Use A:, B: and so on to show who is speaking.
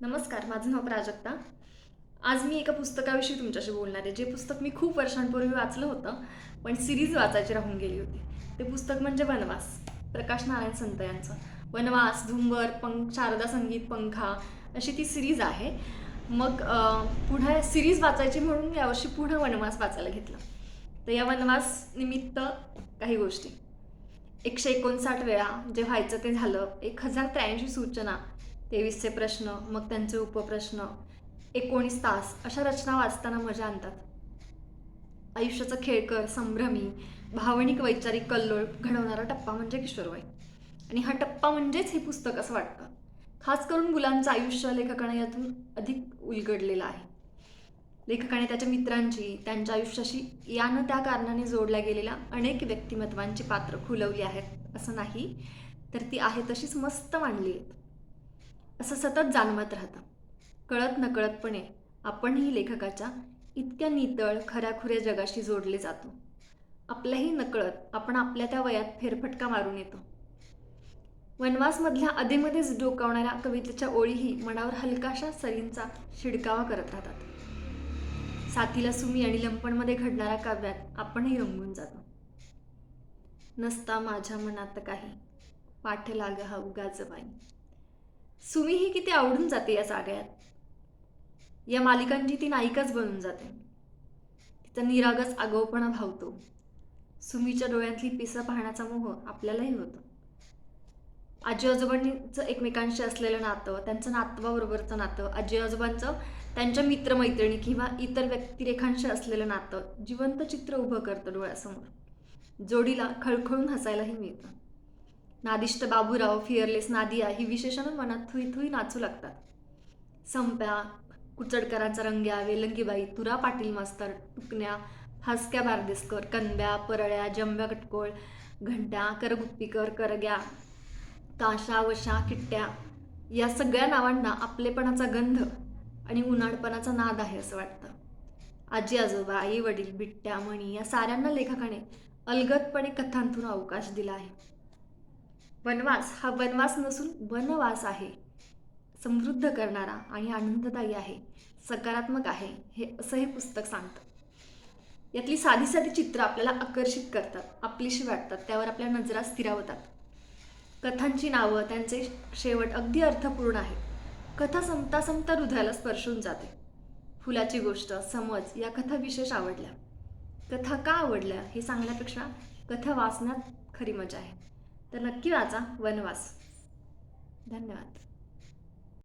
A: नमस्कार माझं नाव प्राजक्ता. आज मी एका पुस्तकाविषयी तुमच्याशी बोलणार आहे. जे पुस्तक मी खूप वर्षांपूर्वी वाचलं होतं पण सिरीज वाचायची राहून गेली होती. ते पुस्तक म्हणजे वनवास प्रकाश नारायण संत यांचं. वनवास धुंबर पंख शारदा संगीत पंखा अशी ती सिरीज आहे. मग पुढे सिरीज वाचायची म्हणून यावर्षी पुन्हा वनवास वाचायला घेतलं. तर या वनवास निमित्त काही गोष्टी. एकशे एकोणसाठ वेळा जे व्हायचं ते झालं. एक हजार त्र्याऐंशी सूचना. तेवीसचे प्रश्न मग त्यांचे उपप्रश्न. एकोणीस तास अशा रचना वाचताना मजा आणतात. आयुष्याचा खेळकर संभ्रमी भावनिक वैचारिक कल्लोळ घडवणारा टप्पा म्हणजे किशोरवय. आणि हा टप्पा म्हणजेच हे पुस्तक असं वाटतं. खास करून मुलांचं आयुष्य लेखकाने यातून अधिक उलगडलेलं आहे. लेखकाने त्याच्या मित्रांची त्यांच्या आयुष्याशी यानं त्या कारणाने जोडल्या गेलेल्या अनेक व्यक्तिमत्वांची पात्र खुलवली आहेत असं नाही तर ती आहे तशीच मस्त मांडली आहेत. असं सतत जाणवत राहतं. कळत नकळतपणे आपणही लेखकाच्या इतक्या नितळ खऱ्याखुऱ्या जगाशी जोडले जातो. आपल्याही नकळत आपण आपल्या त्या वयात फेरफटका मारून येतो. वनवासमधल्या अधेमध्येच डोकावणाऱ्या कवितेच्या ओळीही मनावर हलकाशा सरींचा शिडकावा करत राहतात. साथीला सुमी आणि लंपणमध्ये घडणाऱ्या काव्यात आपणही रंगून जातो. नसता माझ्या मनात काही. पाठ लाग हा उगाच बाई. सुमी ही किती आवडून जाते या सागळ्यात या मालिकांची ती नायिकाच बनून जाते. तिचा निरागस आगाऊपणा भावतो. सुमीच्या डोळ्यातली पिसं पाहण्याचा मोह आपल्यालाही होतो. आजी आजोबांचं एकमेकांशी असलेलं नातं त्यांचं नातवाबरोबरचं नातं आजी आजोबांचं त्यांच्या मित्रमैत्रिणी किंवा इतर व्यक्तिरेखांशी असलेलं नातं जिवंत चित्र उभं करतं डोळ्यासमोर. जोडीला खळखळून हसायलाही मिळतं. नादिष्ट बाबूराव फिअरलेस नादिया ही विशेषणं मनात थुई थुई नाचू लागतात. संप्या कुचडकरांचा रंग्या वेलंगीबाई तुरा पाटील मास्तर टुकण्या हसक्या बारदेसकर कंब्या परळ्या जंब्या कटकोळ घंट्या करगुप्पीकर करग्या काशा वशा किट्ट्या या सगळ्या नावांना आपलेपणाचा गंध आणि उन्हाळपणाचा नाद आहे असं वाटतं. आजी आजोबा आई वडील बिट्ट्या मणी या साऱ्यांना लेखकाने अलगदपणे कथांतून अवकाश दिला आहे. वनवास हा वनवास नसून वनवास आहे. समृद्ध करणारा आणि आनंददायी आहे. सकारात्मक आहे हे असं हे पुस्तक सांगतं. यातली साधी साधी चित्र आपल्याला आकर्षित करतात आपलीशी वाटतात त्यावर आपल्या नजरा स्थिरावतात. कथांची नावं त्यांचे शेवट अगदी अर्थपूर्ण आहे कथा संपता संपता हृदयाला स्पर्शून जाते. फुलाची गोष्ट समज या कथा विशेष आवडल्या. कथा का आवडल्या हे सांगण्यापेक्षा कथा वाचण्यात खरी मजा आहे. तर नक्की वाचा वनवास. धन्यवाद.